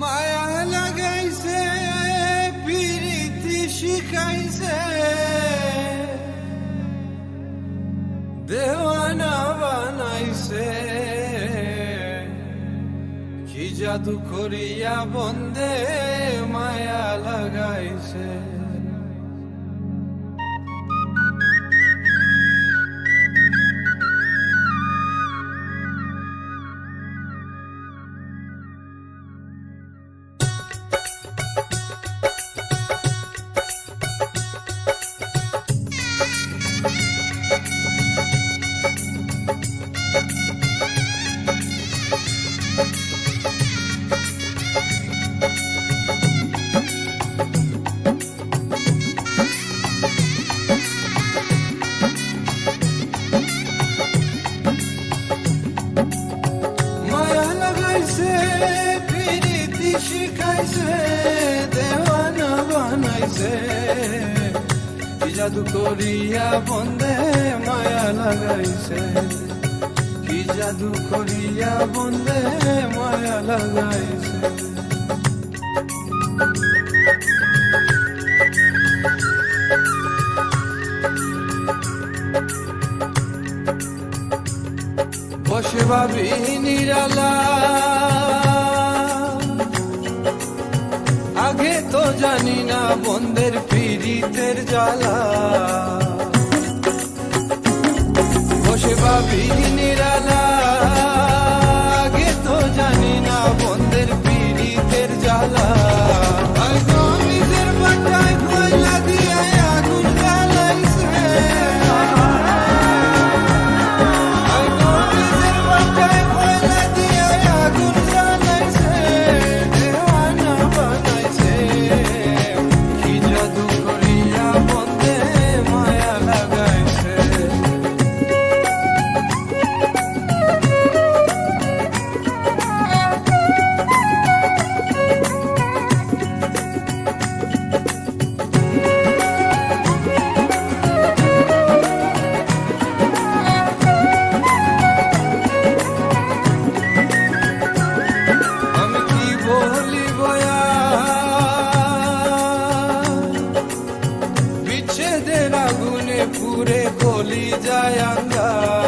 মায়া লাগাইছে পিরিতি শিখাইছে। দেওয়ানা বানাইছে। কি জাদু করিয়া বন্দে মায়া লাগাইছে। শিখাইছে দেওয়ানা বানাইছে কি জাদু করিয়া বন্দে মায়া লাগাইছে কি জাদু করিয়া বন্দে মায়া লাগাইছে বসে ভাবি নিরালা জানি না বন্ধের পীড়িতের জ্বালা। বসে বা ভাবি গলি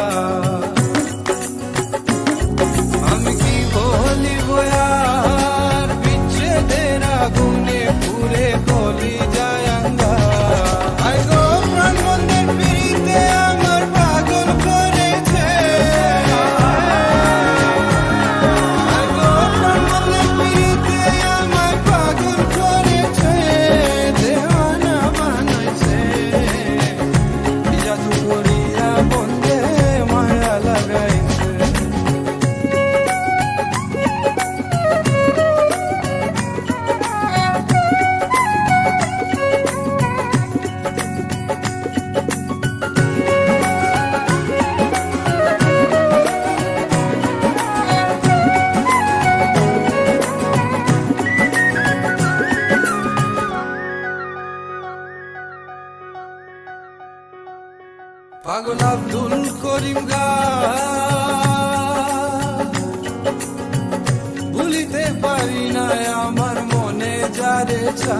পাগল আব্দুল করিম গা। ভুলিতে পারি না আমার মনে যারে চা